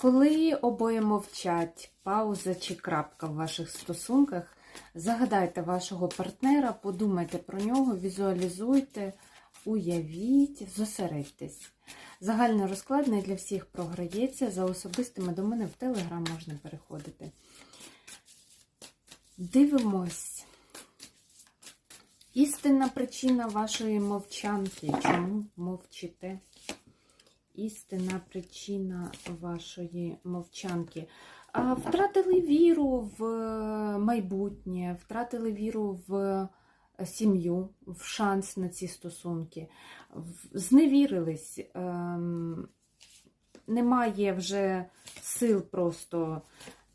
Коли обоє мовчать, пауза чи крапка в ваших стосунках, загадайте вашого партнера, подумайте про нього, візуалізуйте, уявіть, зосередьтесь. Загальний розклад не для всіх програється. За особистими до мене в Телеграм можна переходити. Дивимось. Істинна причина вашої мовчанки. Чому мовчите? Істинна причина вашої мовчанки. Втратили віру в майбутнє, втратили віру в сім'ю, в шанс на ці стосунки, зневірились. ем, Немає вже сил просто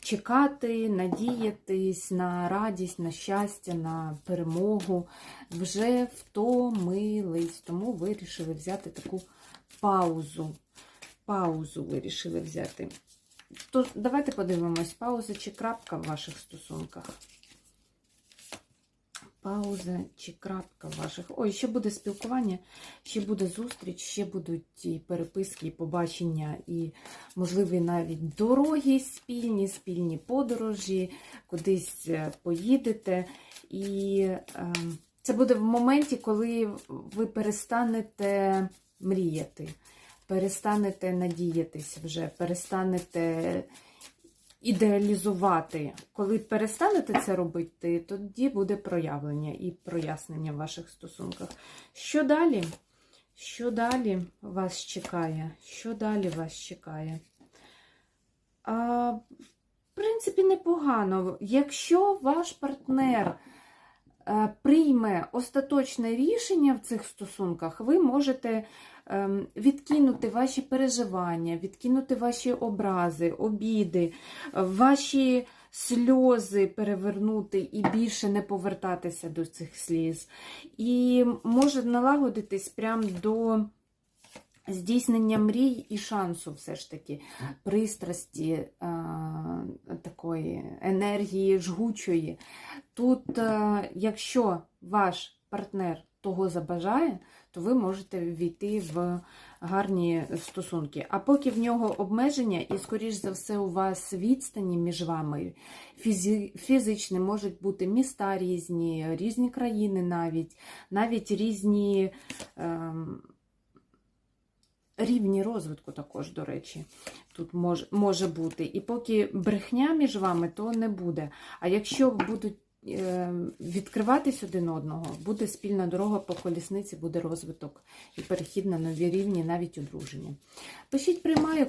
чекати, надіятись на радість, на щастя, на перемогу. Вже втомились, тому вирішили взяти таку паузу. Паузу вирішили взяти. То давайте подивимось, пауза чи крапка в ваших стосунках. Пауза чи крапка ваших. Ой, ще буде спілкування, ще буде зустріч, ще будуть і переписки, і побачення, і, можливі, навіть дороги спільні, спільні подорожі, кудись е, поїдете. І е, це буде в моменті, коли ви перестанете мріяти, перестанете надіятись вже, перестанете ідеалізувати. Коли перестанете це робити, тоді буде проявлення і прояснення в ваших стосунках. Що далі? Що далі вас чекає? Що далі вас чекає? А, в принципі, непогано. Якщо ваш партнер е, прийме остаточне рішення в цих стосунках, ви можете ем, відкинути ваші переживання, відкинути ваші образи, обіди, ваші сльози перевернути і більше не повертатися до цих сліз. І може налагодитись прямо до здійснення мрій і шансу, все ж таки, пристрасті, е, такої енергії жгучої. Тут, е, якщо ваш партнер того забажає, то ви можете ввійти в гарні стосунки. А поки в нього обмеження, і, скоріш за все, у вас відстані між вами фізичні можуть бути міста різні, різні країни навіть, навіть різні. Ем... Рівні розвитку також, до речі, тут мож, може бути. І поки брехня між вами, то не буде. А якщо будуть відкриватись один одного, буде спільна дорога по колісниці, буде розвиток і перехід на нові рівні, навіть одруження. Пишіть, приймаю.